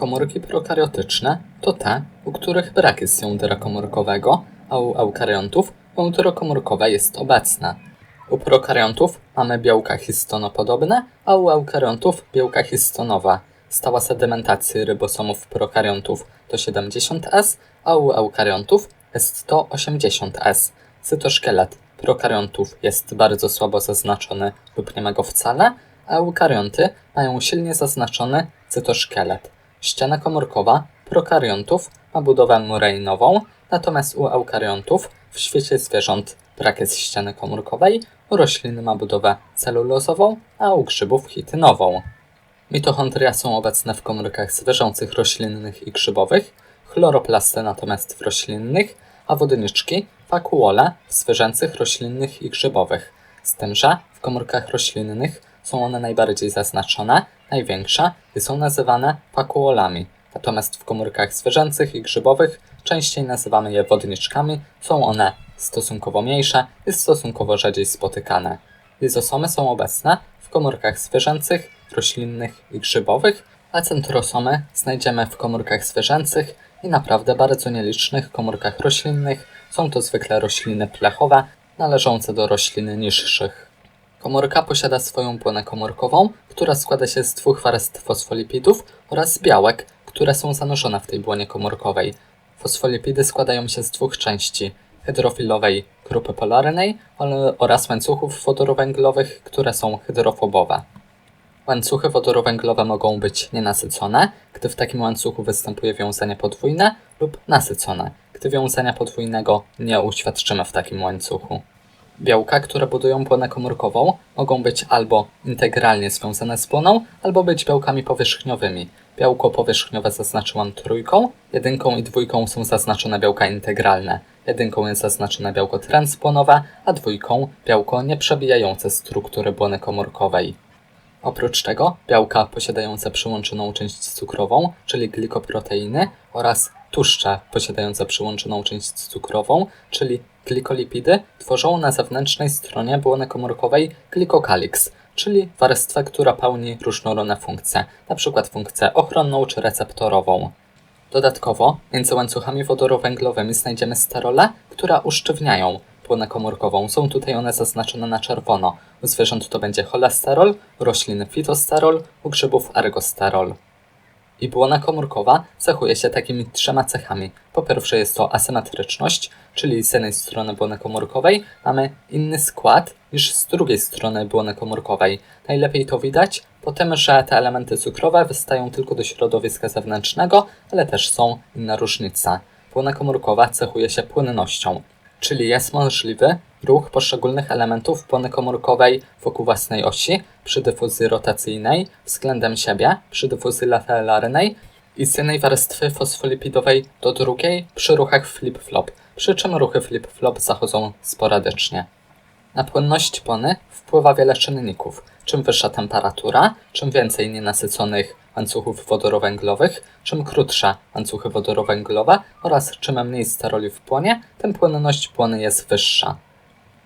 Komórki prokariotyczne to te, u których brak jest jądra komórkowego, a u eukaryontów jądro komórkowe jest obecne. U prokaryontów mamy białka histonopodobne, a u eukaryontów białka histonowe. Stała sedymentacji rybosomów prokaryontów to 70S, a u eukaryontów jest to 80S. Cytoszkielet prokaryontów jest bardzo słabo zaznaczony lub nie ma go wcale, a eukarionty mają silnie zaznaczony cytoszkielet. Ściana komórkowa prokaryontów ma budowę murejnową, natomiast u eukaryontów w świecie zwierząt brak jest ściany komórkowej, u roślin ma budowę celulozową, a u grzybów chitynową. Mitochondria są obecne w komórkach zwierzęcych, roślinnych i grzybowych, chloroplasty natomiast w roślinnych, a wodniczki wakuole w zwierzęcych, roślinnych i grzybowych. Z tym, że w komórkach roślinnych są one najbardziej zaznaczone, największe są nazywane pakuolami. Natomiast w komórkach zwierzęcych i grzybowych częściej nazywamy je wodniczkami, są one stosunkowo mniejsze i stosunkowo rzadziej spotykane. Lizosomy są obecne w komórkach zwierzęcych, roślinnych i grzybowych, a centrosomy znajdziemy w komórkach zwierzęcych i naprawdę bardzo nielicznych komórkach roślinnych. Są to zwykle rośliny plechowe, należące do roślin niższych. Komórka posiada swoją błonę komórkową, która składa się z dwóch warstw fosfolipidów oraz białek, które są zanurzone w tej błonie komórkowej. Fosfolipidy składają się z dwóch części hydrofilowej grupy polarnej oraz łańcuchów wodorowęglowych, które są hydrofobowe. Łańcuchy wodorowęglowe mogą być nienasycone, gdy w takim łańcuchu występuje wiązanie podwójne, lub nasycone, gdy wiązania podwójnego nie uświadczymy w takim łańcuchu. Białka, które budują błonę komórkową, mogą być albo integralnie związane z błoną, albo być białkami powierzchniowymi. Białko powierzchniowe zaznaczyłam trójką, jedynką i dwójką są zaznaczone białka integralne. Jedynką jest zaznaczone białko transpłonowe, a dwójką białko nieprzebijające struktury błony komórkowej. Oprócz tego białka posiadające przyłączoną część cukrową, czyli glikoproteiny oraz tłuszcze posiadające przyłączoną część cukrową, czyli glikolipidy, tworzą na zewnętrznej stronie błony komórkowej glikokaliks, czyli warstwę, która pełni różnorodne funkcje, np. funkcję ochronną czy receptorową. Dodatkowo między łańcuchami wodorowęglowymi znajdziemy sterole, które usztywniają błonę komórkową. Są tutaj one zaznaczone na czerwono. U zwierząt to będzie cholesterol, u roślin fitosterol, u grzybów ergosterol. I błona komórkowa cechuje się takimi trzema cechami. Po pierwsze jest to asymetryczność, czyli z jednej strony błony komórkowej mamy inny skład niż z drugiej strony błony komórkowej. Najlepiej to widać po tym, że te elementy cukrowe wystają tylko do środowiska zewnętrznego, ale też są inne różnice. Błona komórkowa cechuje się płynnością czyli jest możliwy ruch poszczególnych elementów błony komórkowej wokół własnej osi przy dyfuzji rotacyjnej względem siebie przy dyfuzji lateralnej i z jednej warstwy fosfolipidowej do drugiej przy ruchach flip-flop, przy czym ruchy flip-flop zachodzą sporadycznie. Na płynność błony wpływa wiele czynników. Czym wyższa temperatura, czym więcej nienasyconych łańcuchów wodorowęglowych, czym krótsze łańcuchy wodorowęglowe oraz czym mniej steroli w płonie, tym płynność płony jest wyższa.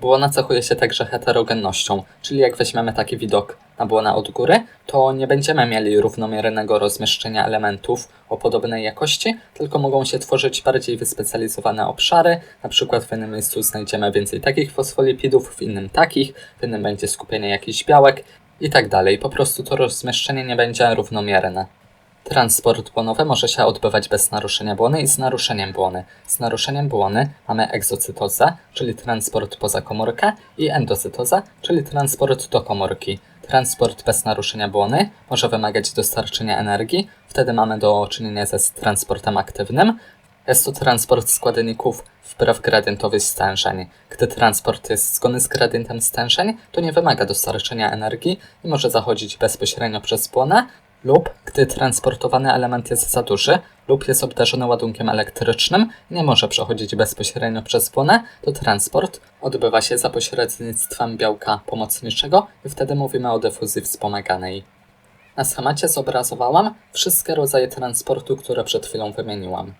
Błona cechuje się także heterogennością, czyli jak weźmiemy taki widok na błona od góry, to nie będziemy mieli równomiernego rozmieszczenia elementów o podobnej jakości, tylko mogą się tworzyć bardziej wyspecjalizowane obszary, na przykład w jednym miejscu znajdziemy więcej takich fosfolipidów, w innym takich, w innym będzie skupienie jakichś białek i tak dalej. Po prostu to rozmieszczenie nie będzie równomierne. Transport błonowy może się odbywać bez naruszenia błony i z naruszeniem błony. Z naruszeniem błony mamy egzocytozę, czyli transport poza komórkę i endocytozę, czyli transport do komórki. Transport bez naruszenia błony może wymagać dostarczenia energii, wtedy mamy do czynienia ze transportem aktywnym. Jest to transport składników wbrew gradientowi stężeń. Gdy transport jest zgodny z gradientem stężeń, to nie wymaga dostarczenia energii i może zachodzić bezpośrednio przez błonę, lub gdy transportowany element jest za duży lub jest obdarzony ładunkiem elektrycznym i nie może przechodzić bezpośrednio przez błonę, to transport odbywa się za pośrednictwem białka pomocniczego i wtedy mówimy o dyfuzji wspomaganej. Na schemacie zobrazowałam wszystkie rodzaje transportu, które przed chwilą wymieniłam.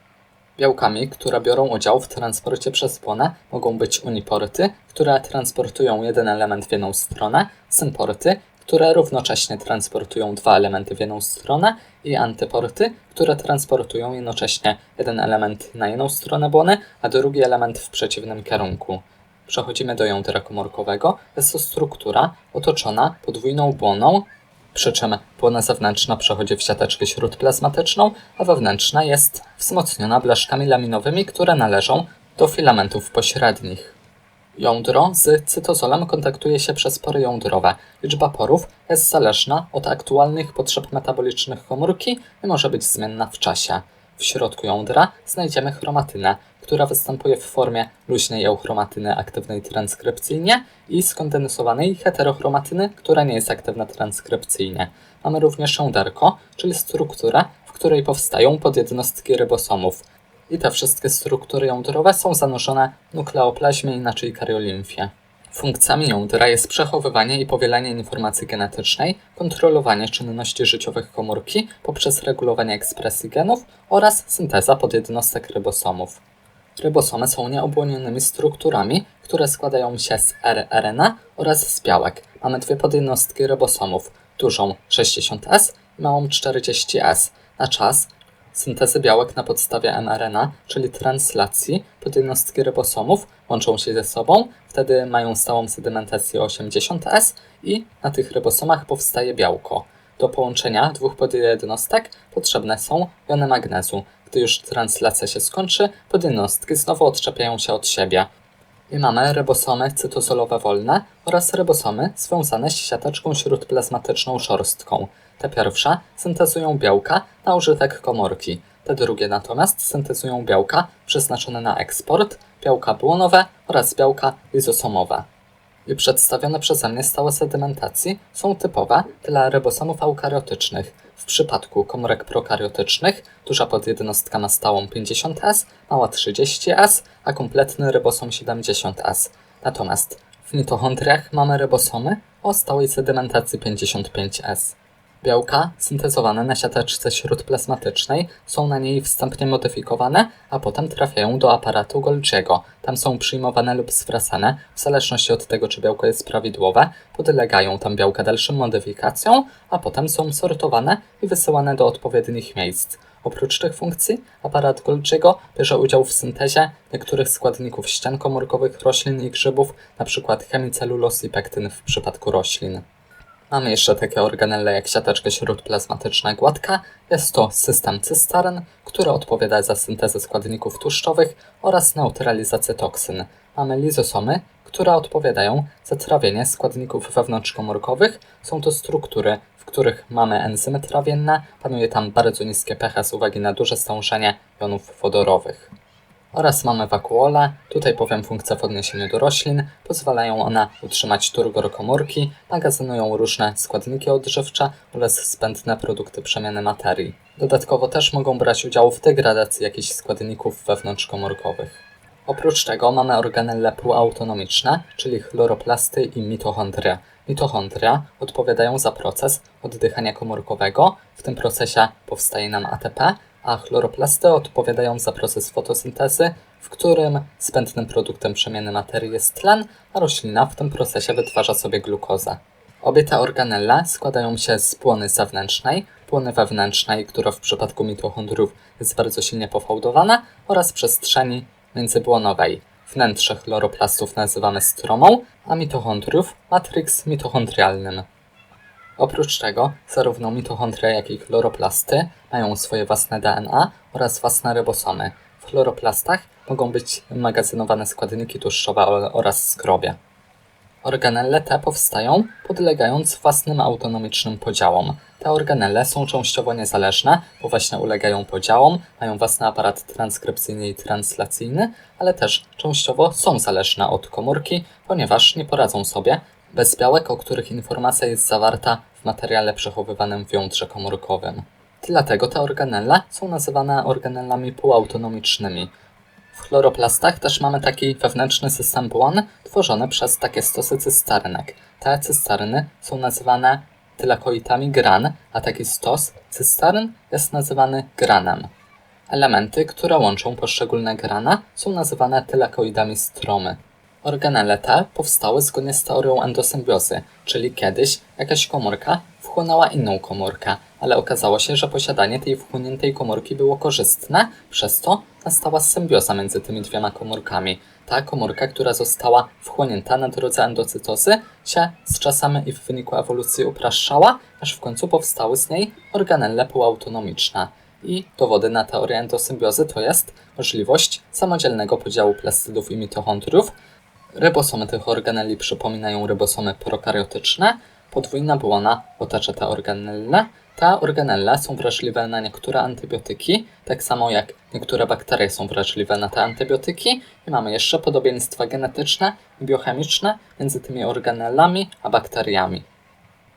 Białkami, które biorą udział w transporcie przez błonę mogą być uniporty, które transportują jeden element w jedną stronę, symporty, które równocześnie transportują dwa elementy w jedną stronę i antyporty, które transportują jednocześnie jeden element na jedną stronę błony, a drugi element w przeciwnym kierunku. Przechodzimy do jądra komórkowego. Jest to struktura otoczona podwójną błoną, przy czym błona zewnętrzna przechodzi w siateczkę śródplazmatyczną, a wewnętrzna jest wzmocniona blaszkami laminowymi, które należą do filamentów pośrednich. Jądro z cytozolem kontaktuje się przez pory jądrowe. Liczba porów jest zależna od aktualnych potrzeb metabolicznych komórki i może być zmienna w czasie. W środku jądra znajdziemy chromatynę, która występuje w formie luźnej euchromatyny aktywnej transkrypcyjnie i skondensowanej heterochromatyny, która nie jest aktywna transkrypcyjnie. Mamy również jąderko, czyli strukturę, w której powstają podjednostki rybosomów. I te wszystkie struktury jądrowe są zanurzone w nukleoplazmie, inaczej kariolimfie. Funkcjami jądra jest przechowywanie i powielanie informacji genetycznej, kontrolowanie czynności życiowych komórki poprzez regulowanie ekspresji genów oraz synteza podjednostek rybosomów. Rybosomy są nieobłonionymi strukturami, które składają się z rRNA oraz z białek. Mamy dwie podjednostki rybosomów, dużą 60S i małą 40S. Na czas syntezy białek na podstawie mRNA, czyli translacji, podjednostki rybosomów łączą się ze sobą, wtedy mają stałą sedymentację 80S i na tych rybosomach powstaje białko. Do połączenia dwóch podjednostek potrzebne są jony magnezu. Gdy już translacja się skończy, podjednostki znowu odczepiają się od siebie. Mamy rybosomy cytozolowe wolne oraz rybosomy związane z siateczką śródplazmatyczną szorstką. Te pierwsze syntezują białka na użytek komórki. Te drugie natomiast syntezują białka przeznaczone na eksport, białka błonowe oraz białka lizosomowe. I przedstawione przeze mnie stałe sedymentacji są typowe dla rybosomów eukariotycznych. Przypadku komórek prokariotycznych duża podjednostka ma stałą 50S, mała 30S, a kompletny rybosom 70S. Natomiast w mitochondriach mamy rybosomy o stałej sedymentacji 55S. Białka syntezowane na siateczce śródplazmatycznej są na niej wstępnie modyfikowane, a potem trafiają do aparatu Golgiego. Tam są przyjmowane lub zwracane, w zależności od tego, czy białko jest prawidłowe, podlegają tam białka dalszym modyfikacjom, a potem są sortowane i wysyłane do odpowiednich miejsc. Oprócz tych funkcji, aparat Golgiego bierze udział w syntezie niektórych składników ścian komórkowych roślin i grzybów, np. chemicelulose i pektyn w przypadku roślin. Mamy jeszcze takie organelle jak siateczka śródplazmatyczna gładka. Jest to system cystaren, który odpowiada za syntezę składników tłuszczowych oraz neutralizację toksyn. Mamy lizosomy, które odpowiadają za trawienie składników wewnątrzkomórkowych. Są to struktury, w których mamy enzymy trawienne. Panuje tam bardzo niskie pH z uwagi na duże stążenie jonów wodorowych. Oraz mamy wakuole, tutaj powiem funkcja w odniesieniu do roślin. Pozwalają one utrzymać turgor komórki, magazynują różne składniki odżywcze oraz zbędne produkty przemiany materii. Dodatkowo też mogą brać udział w degradacji jakichś składników wewnątrzkomórkowych. Oprócz tego mamy organelle półautonomiczne, czyli chloroplasty i mitochondria. Mitochondria odpowiadają za proces oddychania komórkowego. W tym procesie powstaje nam ATP, a chloroplasty odpowiadają za proces fotosyntezy, w którym zbędnym produktem przemiany materii jest tlen, a roślina w tym procesie wytwarza sobie glukozę. Obie te organelle składają się z płony zewnętrznej, płony wewnętrznej, która w przypadku mitochondriów jest bardzo silnie pofałdowana, oraz przestrzeni międzybłonowej. Wnętrze chloroplastów nazywamy stromą, a mitochondriów matrix mitochondrialnym. Oprócz tego, zarówno mitochondria, jak i chloroplasty mają swoje własne DNA oraz własne rybosomy. W chloroplastach mogą być magazynowane składniki tłuszczowe oraz skrobie. Organelle te powstają podlegając własnym autonomicznym podziałom. Te organelle są częściowo niezależne, bo właśnie ulegają podziałom, mają własny aparat transkrypcyjny i translacyjny, ale też częściowo są zależne od komórki, ponieważ nie poradzą sobie bez białek, o których informacja jest zawarta w materiale przechowywanym w jądrze komórkowym. Dlatego te organelle są nazywane organellami półautonomicznymi. W chloroplastach też mamy taki wewnętrzny system błon tworzony przez takie stosy cystarynek. Te cystaryny są nazywane tylakoitami gran, a taki stos cystaryn jest nazywany granem. Elementy, które łączą poszczególne grana są nazywane tylakoidami stromy. Organele te powstały zgodnie z teorią endosymbiozy, czyli kiedyś jakaś komórka wchłonęła inną komórkę, ale okazało się, że posiadanie tej wchłoniętej komórki było korzystne, przez to nastała symbioza między tymi dwiema komórkami. Ta komórka, która została wchłonięta na drodze endocytozy, się z czasem i w wyniku ewolucji upraszczała, aż w końcu powstały z niej organelle półautonomiczne. I dowody na teorię endosymbiozy to jest możliwość samodzielnego podziału plastydów i mitochondriów. Rybosomy tych organeli przypominają rybosomy prokariotyczne. Podwójna błona otacza te organelle. Te organelle są wrażliwe na niektóre antybiotyki, tak samo jak niektóre bakterie są wrażliwe na te antybiotyki. I mamy jeszcze podobieństwa genetyczne i biochemiczne między tymi organellami a bakteriami.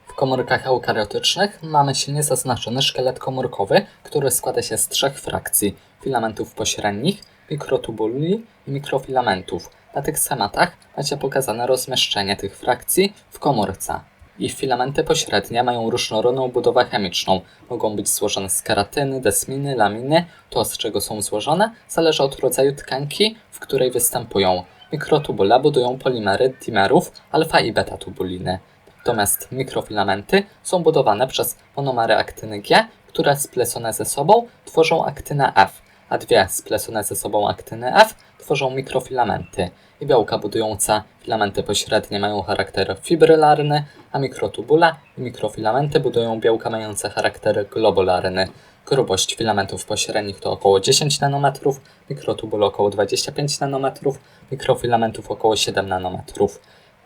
W komórkach eukariotycznych mamy silnie zaznaczony szkielet komórkowy, który składa się z trzech frakcji: filamentów pośrednich, mikrotubuli i mikrofilamentów. Na tych schematach macie pokazane rozmieszczenie tych frakcji w komórce. Ich filamenty pośrednie mają różnorodną budowę chemiczną. Mogą być złożone z keratyny, desminy, laminy. To, z czego są złożone, zależy od rodzaju tkanki, w której występują. Mikrotubule budują polimery dimerów alfa i beta tubuliny. Natomiast mikrofilamenty są budowane przez monomery aktyny G, które splecone ze sobą tworzą aktynę F, a dwie splecone ze sobą aktyny F tworzą mikrofilamenty. I białka budujące filamenty pośrednie mają charakter fibrylarny, a mikrotubule i mikrofilamenty budują białka mające charakter globularny. Grubość filamentów pośrednich to około 10 nanometrów, mikrotubul około 25 nanometrów, mikrofilamentów około 7 nanometrów.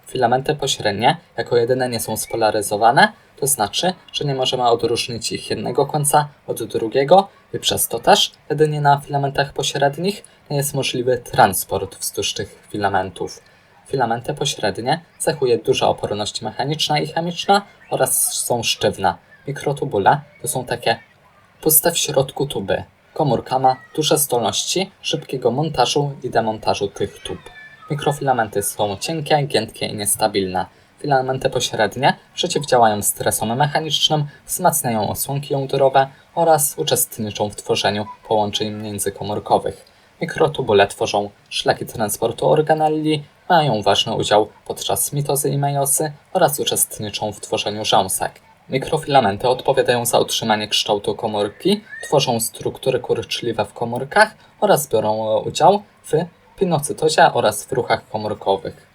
Filamenty pośrednie jako jedyne nie są spolaryzowane, to znaczy, że nie możemy odróżnić ich jednego końca od drugiego i przez to też jedynie na filamentach pośrednich nie jest możliwy transport wzdłuż tych filamentów. Filamenty pośrednie cechuje duża oporność mechaniczna i chemiczna oraz są sztywne. Mikrotubule to są takie puste w środku tuby. Komórka ma duże zdolności szybkiego montażu i demontażu tych tub. Mikrofilamenty są cienkie, giętkie i niestabilne. Filamenty pośrednie przeciwdziałają stresom mechanicznym, wzmacniają osłonki jądrowe oraz uczestniczą w tworzeniu połączeń międzykomórkowych. Mikrotubule tworzą szlaki transportu organelli, mają ważny udział podczas mitozy i mejozy oraz uczestniczą w tworzeniu ząsek. Mikrofilamenty odpowiadają za utrzymanie kształtu komórki, tworzą struktury kurczliwe w komórkach oraz biorą udział w pinocytozie oraz w ruchach komórkowych.